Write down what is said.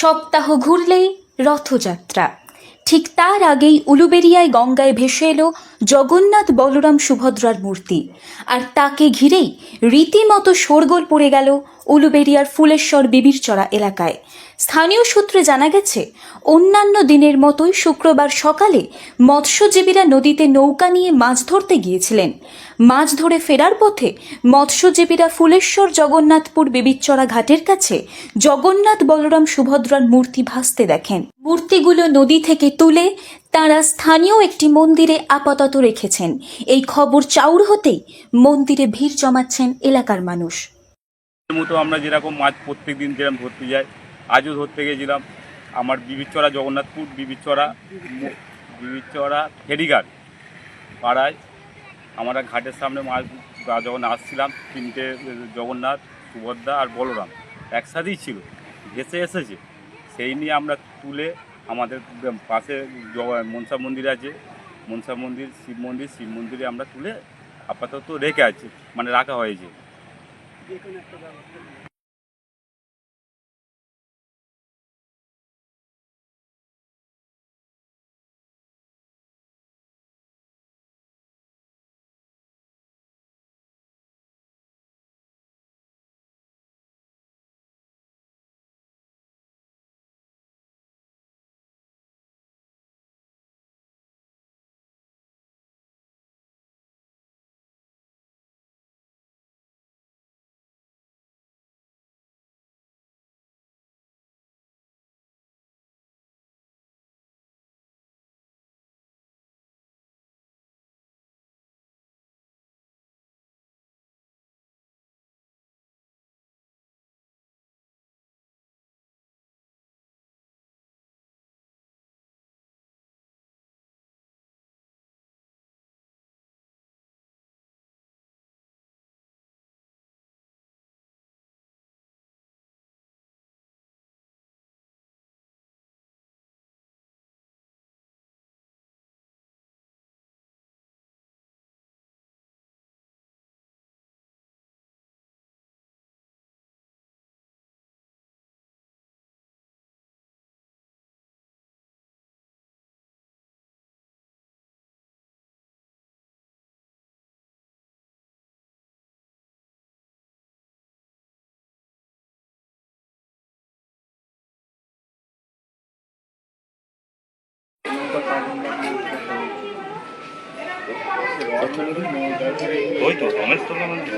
সপ্তাহ ঘুরলেই রথযাত্রা। ঠিক তার আগেই উলুবেরিয়ায় গঙ্গায় ভেসে এলো জগন্নাথ বলরাম সুভদ্রার মূর্তি। আর তাকে ঘিরেই রীতিমতো শোরগোল পড়ে গেল উলুবেরিয়ার ফুলেশ্বর বিবিরচড়া এলাকায়। স্থানীয় সূত্রে জানা গেছে, অন্যান্য দিনের মতোই শুক্রবার সকালে মৎস্যজীবীরা নদীতে নৌকা নিয়ে মাছ ধরতে গিয়েছিলেন। মাছ ধরে ফেরার পথে মৎস্যজীবীরা ফুলেশ্বর জগন্নাথপুর বিবিচড়া ঘাটের কাছে জগন্নাথ বলরাম সুভদ্রার মূর্তি ভাসতে দেখেন। মূর্তিগুলো নদী থেকে তুলে তারা স্থানীয় একটি মন্দিরে আপাতত রেখেছেন। এই খবর চাউর হতেই মন্দিরে ভিড় জমাচ্ছেন এলাকার মানুষ। আমরা যেরকম মাছ প্রত্যেক দিন যেরকম ধরতে যাই আজও ধরতে গেছিলাম আমার বিবিচড়া জগন্নাথপুর, বিবিচড়া মু- বিবিচড়া ফেরিঘাট পাড়ায়। আমরা ঘাটের সামনে মাছ যখন আসছিলাম, তিনটে জগন্নাথ, সুভদ্রা আর বলরাম একসাথেই ছিল। ভেসে এসেছে। সেই নিয়ে আমরা তুলে আমাদের পাশে মনসা মন্দির আছে। মনসা মন্দির, শিব মন্দির, শিব মন্দিরে আমরা তুলে আপাতত রেখে আছি মানে রাখা হয়েছে। Hoy tu comes todo el mundo.